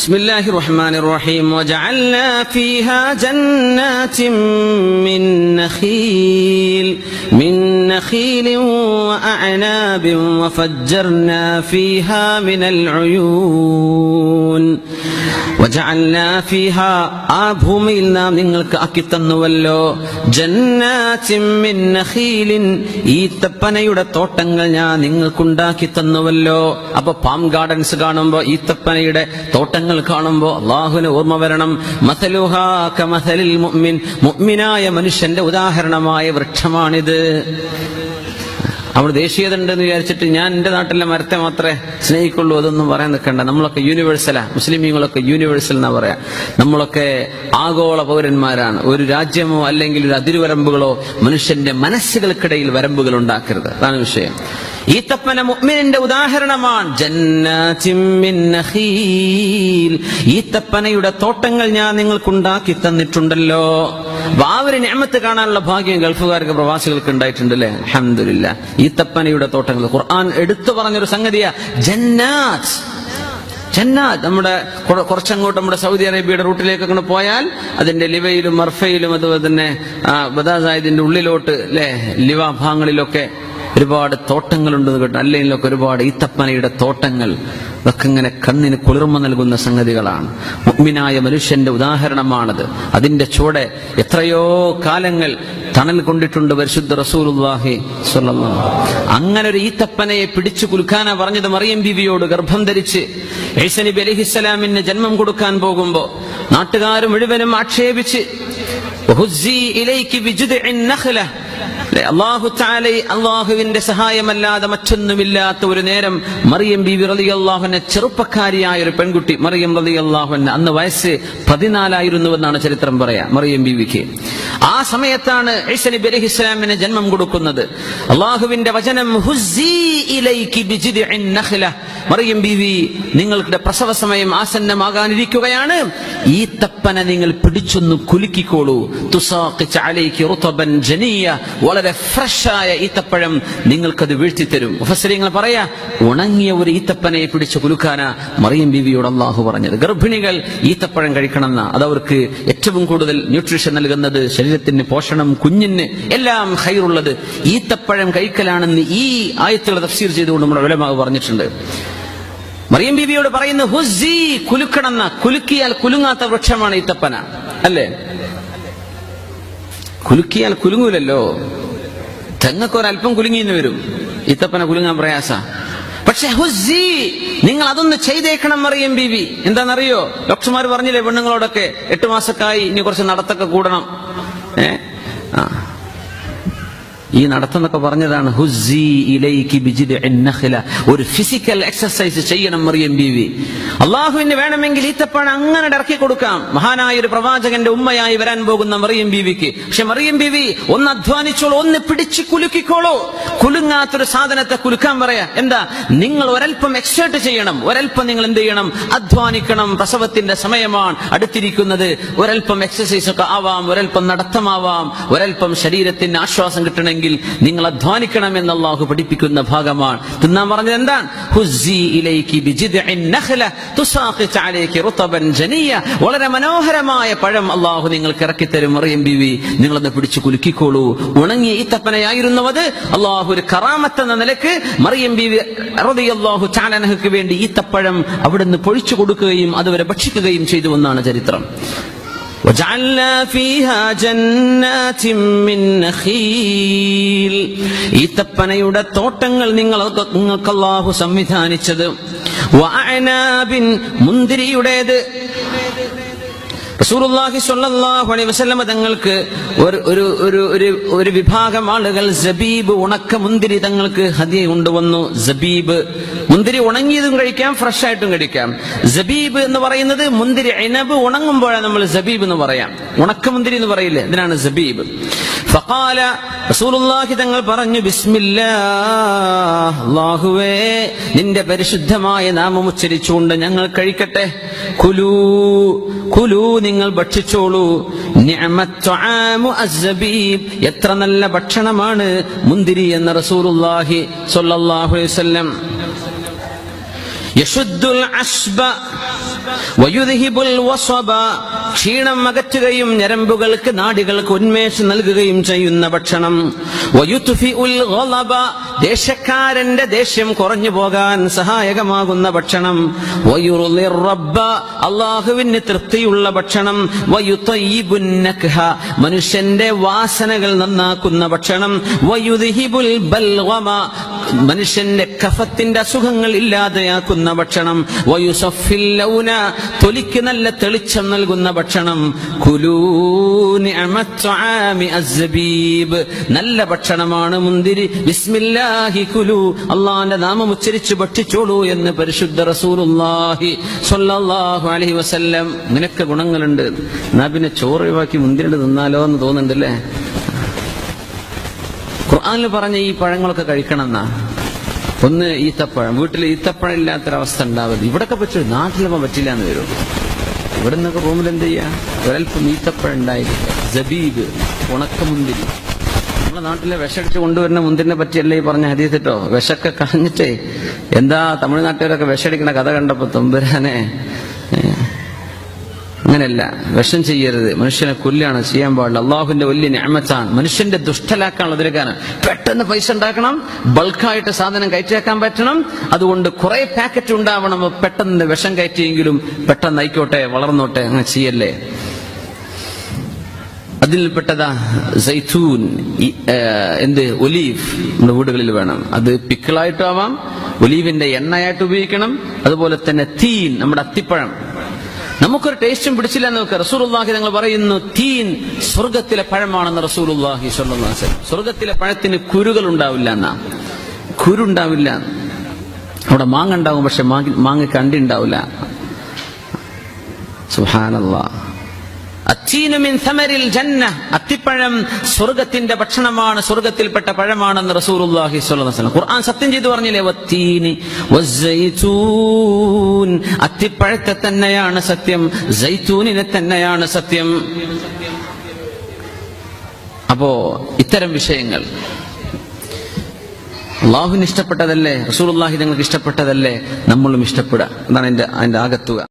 بسم الله الرحمن الرحيم. وجعلنا فيها جنات من نخيل من نخيل وأعناب وفجرنا فيها من العيون. ആ ഭൂമിയിൽ നാം നിങ്ങൾക്ക് ആക്കി തന്നുവല്ലോ. ജന്നാത്തിൻ മിൻ നഖീലിൻ ഈത്തപ്പനയുടെ തോട്ടങ്ങൾ ഞാൻ നിങ്ങൾക്കുണ്ടാക്കി തന്നുവല്ലോ. അപ്പൊ പാം ഗാർഡൻസ് കാണുമ്പോ ഈത്തപ്പനയുടെ തോട്ടങ്ങൾ കാണുമ്പോ അള്ളാഹുവിന് ഓർമ്മ വരണം. മസലുഹാ മുഅ്മിനായ മനുഷ്യന്റെ ഉദാഹരണമായ വൃക്ഷമാണിത്. അവിടെ ദേശീയത ഉണ്ടെന്ന് വിചാരിച്ചിട്ട് ഞാൻ എന്റെ നാട്ടിലെ മരത്തെ മാത്രമേ സ്നേഹിക്കുള്ളൂ അതൊന്നും പറയാൻ നിൽക്കണ്ട. നമ്മളൊക്കെ യൂണിവേഴ്സലാ മുസ്ലിമീങ്ങളൊക്കെ യൂണിവേഴ്സൽ എന്നാ പറയാ. നമ്മളൊക്കെ ആഗോള പൗരന്മാരാണ്. ഒരു രാജ്യമോ അല്ലെങ്കിൽ ഒരു അതിരുവരമ്പുകളോ മനുഷ്യന്റെ മനസ്സുകൾക്കിടയിൽ വരമ്പുകൾ ഉണ്ടാക്കരുത്. അതാണ് വിഷയം. ഈത്തപ്പന മുഅ്മിനിന്റെ ഉദാഹരണമാണ് ഈത്തപ്പനയുടെ തോട്ടങ്ങൾ ഞാൻ നിങ്ങൾക്കുണ്ടാക്കി തന്നിട്ടുണ്ടല്ലോ. അപ്പൊ ആ കാണാനുള്ള ഭാഗ്യം ഗൾഫുകാർക്ക് പ്രവാസികൾക്ക് ഉണ്ടായിട്ടുണ്ട് അല്ലേ അഹമ്മദില്ല ഈത്തപ്പനയുടെ തോട്ടങ്ങൾ ഖുർആൻ എടുത്തു പറഞ്ഞൊരു സംഗതിയാ. ജന്നാത്ത്. ജന്നാത്ത്. നമ്മുടെ കുറ- കുറച്ചങ്ങോട്ട് നമ്മുടെ സൗദി അറേബ്യയുടെ റൂട്ടിലേക്ക് അങ്ങനെ പോയാൽ അതിന്റെ ലിവയിലും മർഫയിലും അതുപോലെ തന്നെ ബദാസായതിന്റെ ഉള്ളിലോട്ട് അല്ലെ ലിവ ഭാഗങ്ങളിലൊക്കെ ഒരുപാട് തോട്ടങ്ങളുണ്ടെന്ന് കേട്ടു. അല്ലെങ്കിലൊക്കെ ഒരുപാട് ഈത്തപ്പനയുടെ തോട്ടങ്ങൾ. ഇതൊക്കെ ഇങ്ങനെ കണ്ണിന് കുളിർമ നൽകുന്ന സംഗതികളാണ്. മുഗ്മിനായ മനുഷ്യന്റെ ഉദാഹരണമാണത്. അതിന്റെ ചൂടെ എത്രയോ കാലങ്ങൾ തണൽ കൊണ്ടിട്ടുണ്ട് പരിശുദ്ധ സ്വല്ലല്ലാഹു അങ്ങനെ ഒരു ഈത്തപ്പനയെ പിടിച്ചു കുൽക്കാന പറഞ്ഞത് മറിയം ബീവിയോട് ഗർഭം ധരിച്ച് ഈസ അലിഹിസ്സലാമിന് ജന്മം കൊടുക്കാൻ പോകുമ്പോ നാട്ടുകാർ മുഴുവനും ആക്ഷേപിച്ച് "വഹുസ്സി ഇലൈക്കി ബിജുദ്ഇൻ അള്ളാഹു താലൈ അള്ളാഹുവിന്റെ സഹായമല്ലാതെ മറ്റൊന്നുമില്ലാത്ത ഒരു നേരം മറിയം ബി റലി അള്ളാഹുനെ ചെറുപ്പക്കാരിയായ ഒരു പെൺകുട്ടി മറിയം റലി അള്ളാഹുന് അന്ന് വയസ്സ് പതിനാലായിരുന്നുവെന്നാണ് ചരിത്രം പറയാ മറിയം ബീവിക്ക്. ആ സമയത്താണ് ഈസ നബി അലൈഹി ഇസ്ലാമിന് ജന്മം കൊടുക്കുന്നത്. അള്ളാഹുവിന്റെ വചനം. മറിയം ബീവി നിങ്ങളുടെ പ്രസവ സമയം ആസന്നമാകാനിരിക്കുകയാണ്. ഈ തപ്പന നിങ്ങൾ പിടിച്ചൊന്ന് കുലുക്കിക്കോളൂ. തുസാഖ് ചാലേക്ക് ജനിയ വളരെ ഫ്രഷായ ഈത്തപ്പഴം നിങ്ങൾക്കത് വീഴ്ത്തിത്തരും. മുഫസ്സിരിങ്ങൾ പറയാ ഉണങ്ങിയ ഒരു ഈത്തപ്പനെ പിടിച്ചു കുലുക്കാന മറിയം ബീവിയോട് അള്ളാഹു പറഞ്ഞത്. ഗർഭിണികൾ ഈത്തപ്പഴം കഴിക്കണമെന്ന. അത് അവർക്ക് ഏറ്റവും കൂടുതൽ ന്യൂട്രീഷൻ നൽകുന്നത് ശരീരത്തിന് പോഷണം കുഞ്ഞിന് എല്ലാം ഹൈറുള്ളത്. ഈത്തപ്പഴം കഴിക്കലാണെന്ന് ഈ ആയത്തുകൾ തഫ്സീർ ചെയ്തുകൊണ്ട് നമ്മുടെ വിലമാവ് പറഞ്ഞിട്ടുണ്ട്. മറിയം ബീവിയോട് പറയുന്നു ഹുസി കുലുക്കണമെന്ന. കുലുക്കിയാൽ കുലുങ്ങാത്ത വൃക്ഷമാണ് ഈത്തപ്പന. അല്ലേ? കുലുക്കിയാൽ കുലുങ്ങൂലല്ലോ. തെങ്ങൊക്കെ ഒരല്പം കുലുങ്ങിന്ന് വരും. ഇത്തപ്പനെ കുലുങ്ങാൻ പ്രയാസ. പക്ഷെ ഹുസി നിങ്ങൾ അതൊന്ന് ചെയ്തേക്കണം മറിയം ബീവി. എന്താണെന്നറിയോ? ഡോക്ടർമാർ പറഞ്ഞില്ലേ പെണ്ണുങ്ങളോടൊക്കെ എട്ട് മാസക്കായി ഇനി കുറച്ച് നടത്തൊക്കെ കൂടണം. ഏ? ആ. ഈ നടത്തെന്നൊക്കെ പറഞ്ഞതാണ് ഹുസി ഇലൈക്ക് ബിജിദ് ഒരു ഫിസിക്കൽ എക്സസൈസ് ചെയ്യണം മറിയം ബീവി. അള്ളാഹുവിന് വേണമെങ്കിൽ ഈത്തപ്പഴം അങ്ങനെ ഇറക്കി കൊടുക്കാം. മഹാനായ ഒരു പ്രവാചകന്റെ ഉമ്മയായി വരാൻ പോകുന്ന മറിയം ബീവിക്ക്. പക്ഷെ മറിയം ബീവി ഒന്ന് അധ്വാനിച്ചോളൂ ഒന്ന് പിടിച്ച് കുലുക്കിക്കോളൂ. കുലുങ്ങാത്തൊരു സാധനത്തെ കുലുക്കാൻ പറയാ. എന്താ? നിങ്ങൾ ഒരൽപ്പം എക്സേർട്ട് ചെയ്യണം. ഒരൽപ്പം നിങ്ങൾ എന്ത് ചെയ്യണം? അധ്വാനിക്കണം. പ്രസവത്തിന്റെ സമയമാണ്. അടുത്തിരിക്കുന്നത് ഒരൽപ്പം എക്സസൈസ് ഒക്കെ ആവാം ഒരൽപ്പം നടത്തമാവാം ഒരൽപ്പം ശരീരത്തിന് ആശ്വാസം കിട്ടണമെങ്കിൽ നിങ്ങൾ അധ്വാനിക്കണം എന്ന് അള്ളാഹു പഠിപ്പിക്കുന്ന ഭാഗമാണ്. തിന്നാൻ പറഞ്ഞത് എന്താണ്? വളരെ മനോഹരമായ പഴം അള്ളാഹു നിങ്ങൾക്ക് ഇറക്കി തരും മറിയം ബീവി നിങ്ങളൊന്ന് പിടിച്ചു കുലുക്കിക്കോളൂ. ഉണങ്ങിയ ഈ തപ്പനയായിരുന്നു അത്. അള്ളാഹു ഒരു കറാമത്ത് എന്ന നിലയ്ക്ക് മറിയം ബീവി അള്ളാഹു ചാലനഹക്ക് വേണ്ടി ഈ തപ്പഴം അവിടെ അവിടുന്ന് പൊഴിച്ചു കൊടുക്കുകയും അതുവരെ ഭക്ഷിക്കുകയും ചെയ്തു എന്നാണ് ചരിത്രം. وجعلنا فيها جنات من نخيل ഈത്തപ്പനയുടെ തോട്ടങ്ങൾ നിങ്ങൾ നിങ്ങൾക്ക് അള്ളാഹു സംവിധാനിച്ചത് വഅനാബിൻ മുന്തിരിയുടേത് റസൂലുള്ളാഹി സ്വല്ലല്ലാഹു അലൈഹി വസല്ലമ തങ്ങൾക്ക് ഒരു ഒരു ഒരു ഒരു വിഭാഗം ആളുകൾ സബീബ് ഉണക്ക മുന്തിരി തങ്ങൾക്ക് ഹദിയ കൊണ്ടുവന്നു. സബീബ് മുന്തിരി ഉണങ്ങിയതും കഴിക്കാം ഫ്രഷ് ആയിട്ടും കഴിക്കാം. സബീബ് എന്ന് പറയുന്നത് മുന്തിരി ഇനബ് ഉണങ്ങുമ്പോഴാണ് നമ്മൾ സബീബ് എന്ന് പറയാം. ഉണക്ക മുന്തിരി എന്ന് പറയില്ലേ? ഇതിനാണ് സബീബ് ഫഖാല റസൂലുള്ളാഹി തങ്ങൾ പറഞ്ഞു ബിസ്മില്ലാഹുവേ നിന്റെ പരിശുദ്ധമായ നാമം ഉച്ചരിച്ചുകൊണ്ട് ഞങ്ങൾ കഴിക്കട്ടെ. കുലൂ കുലൂ നിങ്ങൾ ഭക്ഷിച്ചോളൂ. എത്ര നല്ല ഭക്ഷണമാണ് മുന്തിരി എന്ന റസൂറുല്ലാഹി സ്വല്ലല്ലാഹു അലൈഹി വസല്ലം. യശുദ്ദുൽ അസ്ബ വയുദ്ഹിബുൽ വസ്വബ ക്ഷീണം അകറ്റുകയും ഞരമ്പുകൾക്ക് നാടികൾക്ക് ഉന്മേഷം നൽകുകയും ചെയ്യുന്ന ഭക്ഷണം. ദേശക്കാരന്റെ ദേഷ്യം കുറഞ്ഞു പോകാൻ സഹായകമാകുന്ന ഭക്ഷണം. അള്ളാഹുവിന് തൃപ്തിയുള്ള ഭക്ഷണം. മനുഷ്യന്റെ വാസനകൾ നന്നാക്കുന്ന ഭക്ഷണം. മനുഷ്യന്റെ കഫത്തിന്റെ അസുഖങ്ങൾ ഇല്ലാതെയാക്കുന്ന ഭക്ഷണം. വയുസഫിൽ ലൗന തൊലിക്ക് നല്ല തെളിച്ചം നൽകുന്ന ഭക്ഷണം. നല്ല ഭക്ഷണമാണ് മുന്തിരി. ബിസ്മില്ലാഹി കുലു. അള്ളാന്റെ നാമം ഉച്ചരിച്ച് ഭക്ഷിച്ചോളൂ എന്ന് പരിശുദ്ധ റസൂലുള്ളാഹി സ്വല്ലല്ലാഹു അലൈഹി വസല്ലം. നിനക്ക് ഗുണങ്ങളുണ്ട്. എന്നാ പിന്നെ ചോറ് ഒഴിവാക്കി മുന്തിരി നിന്നാലോ എന്ന് തോന്നുന്നുണ്ടല്ലേ? ഖുർആനിൽ പറഞ്ഞ ഈ പഴങ്ങളൊക്കെ കഴിക്കണം എന്നാ ഒന്ന് ഈത്തപ്പഴം. വീട്ടിൽ ഈത്തപ്പഴം ഇല്ലാത്തൊരവസ്ഥ ഉണ്ടാവരുത്. ഇവിടൊക്കെ പറ്റും നാട്ടിലപ്പോ പറ്റില്ല എന്ന് വരും. ഇവിടെ നിന്നൊക്കെ റൂമിൽ എന്ത് ചെയ്യുക ഒരൽപ്പം ഈത്തപ്പഴം ഉണ്ടായിരിക്കുക ജബീബ് ഉണക്കമുന്തിരി. നമ്മളെ നാട്ടിലെ വിഷടിച്ച് കൊണ്ടുവരുന്ന മുന്തിരിനെ പറ്റിയല്ലേ ഈ പറഞ്ഞ ഹരീത്തിട്ടോ വിഷക്കെ കളഞ്ഞിട്ടേ എന്താ തമിഴ്നാട്ടുകാരൊക്കെ വിഷടിക്കണ കഥ കണ്ടപ്പോ തൊമ്പുരാനെ അങ്ങനെയല്ല വിഷം ചെയ്യരുത്. മനുഷ്യനെ കൊല്ലാണ്. ചെയ്യാൻ പാടില്ല. അള്ളാഹുവിന്റെ വലിയ ഞാമത്താണ് മനുഷ്യന്റെ ദുഷ്ടലാക്കാനുള്ള അതിലേക്കാണ് പെട്ടെന്ന് പൈസ ഉണ്ടാക്കണം. ബൾക്കായിട്ട് സാധനം കയറ്റിയാക്കാൻ പറ്റണം. അതുകൊണ്ട് കുറെ പാക്കറ്റ് ഉണ്ടാവണം. പെട്ടെന്ന് വിഷം കയറ്റിയെങ്കിലും പെട്ടെന്ന് ആയിക്കോട്ടെ വളർന്നോട്ടെ അങ്ങനെ ചെയ്യല്ലേ? അതിൽപ്പെട്ടതാ സൈത്തൂൻ എന്ത് ഒലീവ് നമ്മുടെ വീടുകളിൽ വേണം. അത് പിക്കിളായിട്ടാവാം ഒലീവിന്റെ എണ്ണയായിട്ട് ഉപയോഗിക്കണം. അതുപോലെ തന്നെ തീൻ നമ്മുടെ അത്തിപ്പഴം. നമുക്കൊരു ടേസ്റ്റും പിടിച്ചില്ല എന്ന് നോക്കുക റസൂലുള്ളാഹി ഞങ്ങൾ പറയുന്നു തീൻ സ്വർഗത്തിലെ പഴമാണെന്ന് റസൂലുള്ളാഹി സ്വല്ലല്ലാഹു സ്വർഗത്തിലെ പഴത്തിന് കുരുകൾ ഉണ്ടാവില്ല എന്നാ. കുരുണ്ടാവില്ല അവിടെ മാങ്ങ ഉണ്ടാവും പക്ഷെ മാങ്ങ കണ്ടിണ്ടാവില്ല സുഹാനല്ലാ അത്തിപ്പഴം സ്വർഗത്തിന്റെ ഭക്ഷണമാണ് സ്വർഗത്തിൽപ്പെട്ട പഴമാണെന്ന് വസല്ലം ഖുർആൻ സത്യം ചെയ്തു പറഞ്ഞില്ലേ? അത്തിപ്പഴത്തെ തന്നെയാണ് സത്യം ജൈത്തൂനിനെ തന്നെയാണ് സത്യം. അപ്പോ ഇത്തരം വിഷയങ്ങൾ. അള്ളാഹുവിന് ഇഷ്ടപ്പെട്ടതല്ലേ? റസൂലുള്ളാഹി നിങ്ങൾക്ക് ഇഷ്ടപ്പെട്ടതല്ലേ? നമ്മളും ഇഷ്ടപ്പെടുക. അതാണ് എന്റെ അതിന്റെ ആകത്തുക.